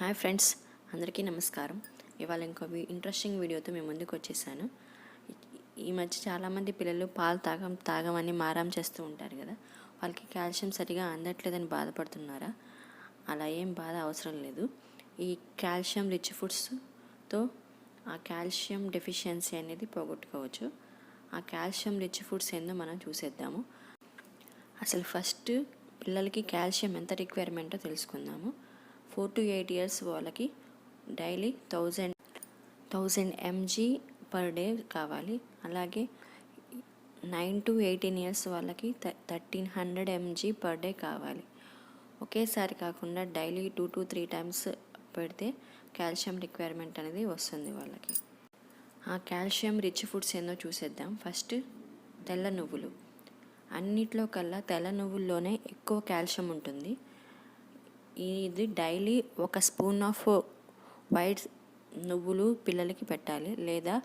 Hi friends అందరికీ నమస్కారం. ఇవాళ ఇంకో ఇంట్రెస్టింగ్ వీడియోతో మేము ముందుకు వచ్చేసాను. ఈ- ఈ మధ్య చాలామంది పిల్లలు పాలు తాగం తాగమని మారం చేస్తూ ఉంటారు కదా. వాళ్ళకి కాల్షియం సరిగా అందట్లేదని బాధపడుతున్నారా? అలా ఏం బాధ అవసరం లేదు. ఈ కాల్షియం రిచ్ ఫుడ్స్తో ఆ కాల్షియం డెఫిషియన్సీ అనేది పోగొట్టుకోవచ్చు. ఆ కాల్షియం రిచ్ ఫుడ్స్ ఏందో మనం చూసేద్దాము. అసలు ఫస్ట్ పిల్లలకి కాల్షియం ఎంత రిక్వైర్మెంటో తెలుసుకుందాము. ఫోర్ టు ఎయిట్ ఇయర్స్ వాళ్ళకి daily thousand thousand mg per day కావాలి. అలాగే నైన్ టు ఎయిటీన్ ఇయర్స్ వాళ్ళకి thirteen hundred mg per day కావాలి. ఒకేసారి కాకుండా daily two to three times పెడితే కాల్షియం రిక్వైర్మెంట్ అనేది వస్తుంది వాళ్ళకి. ఆ కాల్షియం రిచ్ ఫుడ్స్ ఏందో చూసేద్దాం. ఫస్ట్ తెల్ల నువ్వులు. అన్నిట్లో కల్లా తెల్ల నువ్వుల్లోనే ఎక్కువ కాల్షియం ఉంటుంది. ఇది డైలీ ఒక స్పూన్ ఆఫ్ వైట్ నువ్వులు పిల్లలకి పెట్టాలి. లేదా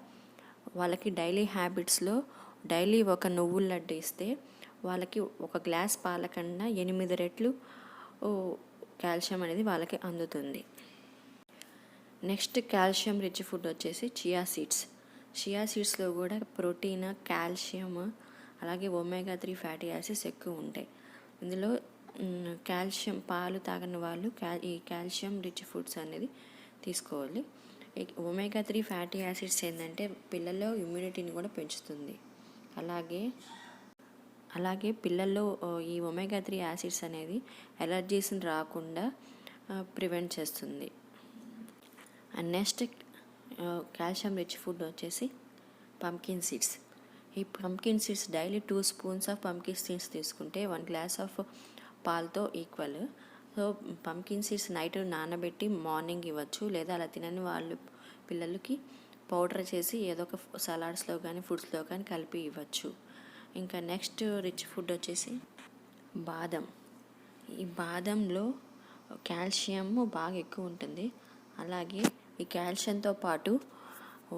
వాళ్ళకి డైలీ హ్యాబిట్స్లో డైలీ ఒక నువ్వుల లడ్డు ఇస్తే వాళ్ళకి ఒక గ్లాస్ పాల కన్నా ఎనిమిది రెట్లు కాల్షియం అనేది వాళ్ళకి అందుతుంది. నెక్స్ట్ కాల్షియం రిచ్ ఫుడ్ వచ్చేసి చియా సీడ్స్. చియా సీడ్స్లో కూడా ప్రోటీన్ కాల్షియం అలాగే ఒమేగా త్రీ ఫ్యాటీ యాసిడ్స్ ఎక్కువ ఉంటాయి. ఇందులో కాల్షియం పాలు తాగని వాళ్ళు క్యా ఈ కాల్షియం రిచ్ ఫుడ్స్ అనేది తీసుకోవాలి. ఒమేగా త్రీ ఫ్యాటీ యాసిడ్స్ ఏంటంటే పిల్లల్లో ఇమ్యూనిటీని కూడా పెంచుతుంది. అలాగే అలాగే పిల్లల్లో ఈ ఒమేగా త్రీ యాసిడ్స్ అనేది ఎలర్జీస్ని రాకుండా ప్రివెంట్ చేస్తుంది. And next calcium rich food వచ్చేసి పంకిన్ సీడ్స్. ఈ pumpkin seeds daily two spoons of pumpkin seeds తీసుకుంటే వన్ గ్లాస్ ఆఫ్ పాలతో equal. So pumpkin seeds night నానబెట్టి మార్నింగ్ ఇవ్వచ్చు. లేదా అలా తినని వాళ్ళు పిల్లలకి పౌడర్ చేసి ఏదో ఒక సలాడ్స్లో కానీ ఫుడ్స్లో కానీ కలిపి ఇవ్వచ్చు. ఇంకా నెక్స్ట్ రిచ్ ఫుడ్ వచ్చేసి బాదం. ఈ బాదంలో కాల్షియం బాగా ఎక్కువ ఉంటుంది. అలాగే ఈ కాల్షియంతో పాటు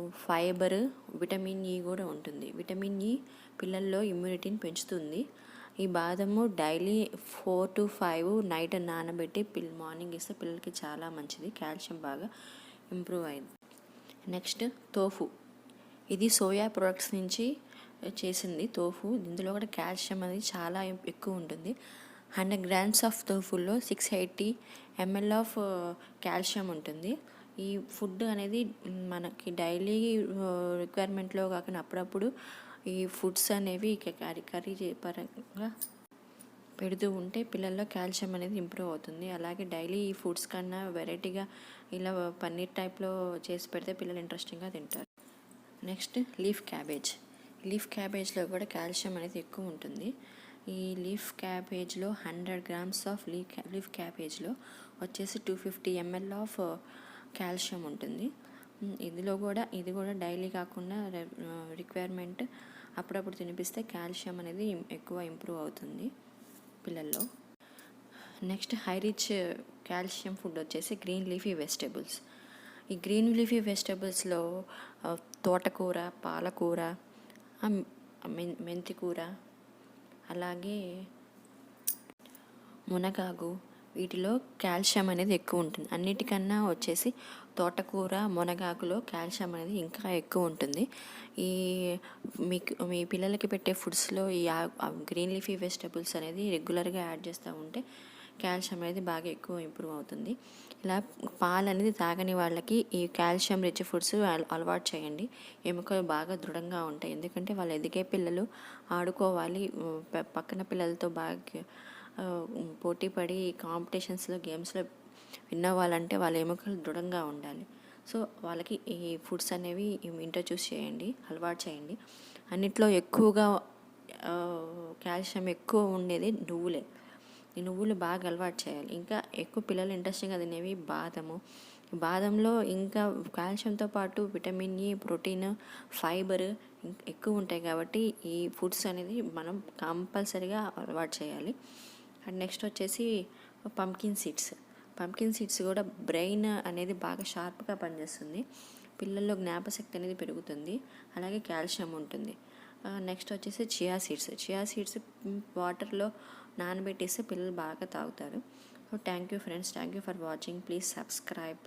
ఫైబర్ విటమిన్ ఈ కూడా ఉంటుంది. విటమిన్ ఈ పిల్లల్లో ఇమ్యూనిటీని పెంచుతుంది. ఈ బాదము daily four to five night నానబెట్టి పిల్ మార్నింగ్ ఇస్తే పిల్లలకి చాలా మంచిది. కాల్షియం బాగా ఇంప్రూవ్ అయింది. Next tofu. ఇది సోయా ప్రొడక్ట్స్ నుంచి చేసింది తోఫు. ఇందులో కూడా కాల్షియం అనేది చాలా ఎక్కువ ఉంటుంది. Hundred grams of తోఫుల్లో six eighty ml of calcium ఉంటుంది. ఈ ఫుడ్ అనేది మనకి డైలీ రిక్వైర్మెంట్లో కాకుండా అప్పుడప్పుడు ఈ ఫుడ్స్ అనేవి కర్రీ కర్రీ పరంగా పెడుతూ ఉంటే పిల్లల్లో కాల్షియం అనేది ఇంప్రూవ్ అవుతుంది. అలాగే డైలీ ఈ ఫుడ్స్ కన్నా వెరైటీగా ఇలా పన్నీర్ టైప్లో చేసి పెడితే పిల్లలు ఇంట్రెస్టింగ్గా తింటారు. Next leaf cabbage. లీఫ్ క్యాబేజ్లో కూడా కాల్షియం అనేది ఎక్కువ ఉంటుంది. ఈ leaf క్యాబేజ్లో hundred grams of leaf leaf క్యాబేజ్లో వచ్చేసి two fifty ml of calcium ఉంటుంది. ఇందులో కూడా ఇది కూడా డైలీ కాకుండా రిక్వైర్మెంట్ అప్పుడప్పుడు తినిపిస్తే కాల్షియం అనేది ఎక్కువ ఇంప్రూవ్ అవుతుంది పిల్లల్లో. Next high rich calcium food వచ్చేసి గ్రీన్ లీఫీ వెజిటేబుల్స్. ఈ గ్రీన్ లీఫీ వెజిటేబుల్స్లో తోటకూర పాలకూర ఆ, మెంతికూర అలాగే మునగాకు వీటిలో కాల్షియం అనేది ఎక్కువ ఉంటుంది. అన్నిటికన్నా వచ్చేసి తోటకూర మునగాకులో కాల్షియం అనేది ఇంకా ఎక్కువ ఉంటుంది. ఈ మీకు మీ పిల్లలకి పెట్టే ఫుడ్స్లో ఈ గ్రీన్ లీఫీ వెజిటబుల్స్ అనేది రెగ్యులర్గా యాడ్ చేస్తూ ఉంటే కాల్షియం అనేది బాగా ఎక్కువ ఇంప్రూవ్ అవుతుంది. ఇలా పాలు అనేది తాగని వాళ్ళకి ఈ కాల్షియం రిచ్ ఫుడ్స్ అలవాటు చేయండి. ఎముకలు బాగా దృఢంగా ఉంటాయి. ఎందుకంటే వాళ్ళు ఎదిగే పిల్లలు ఆడుకోవాలి. ప- పక్కన పిల్లలతో బాగా పోటీ పడి కాంపిటీషన్స్లో గేమ్స్లో విన్ అవ్వాలంటే వాళ్ళ ఎముకలు దృఢంగా ఉండాలి. సో వాళ్ళకి ఈ ఫుడ్స్ అనేవి ఇంట్రడ్యూస్ చేయండి అలవాటు చేయండి. అన్నిట్లో ఎక్కువగా కాల్షియం ఎక్కువ ఉండేది నువ్వులే. ఈ నువ్వులు బాగా అలవాటు చేయాలి. ఇంకా ఎక్కువ పిల్లలు ఇంట్రెస్టింగ్గా తినేవి బాదము. బాదంలో ఇంకా కాల్షియంతో పాటు విటమిన్ ఈ ప్రోటీన్ ఫైబర్ ఎక్కువ ఉంటాయి కాబట్టి ఈ ఫుడ్స్ అనేది మనం కంపల్సరీగా అలవాటు చేయాలి. అండ్ నెక్స్ట్ వచ్చేసి పంకిన్ సీడ్స్. పంకిన్ సీడ్స్ కూడా బ్రెయిన్ అనేది బాగా షార్ప్గా పనిచేస్తుంది. పిల్లల్లో జ్ఞాపశక్తి అనేది పెరుగుతుంది. అలాగే కాల్షియం ఉంటుంది. నెక్స్ట్ వచ్చేసి చియా సీడ్స్. చియా సీడ్స్ వాటర్లో నానబెట్టేస్తే పిల్లలు బాగా తాగుతారు. So thank you friends. Thank you for watching. Please subscribe.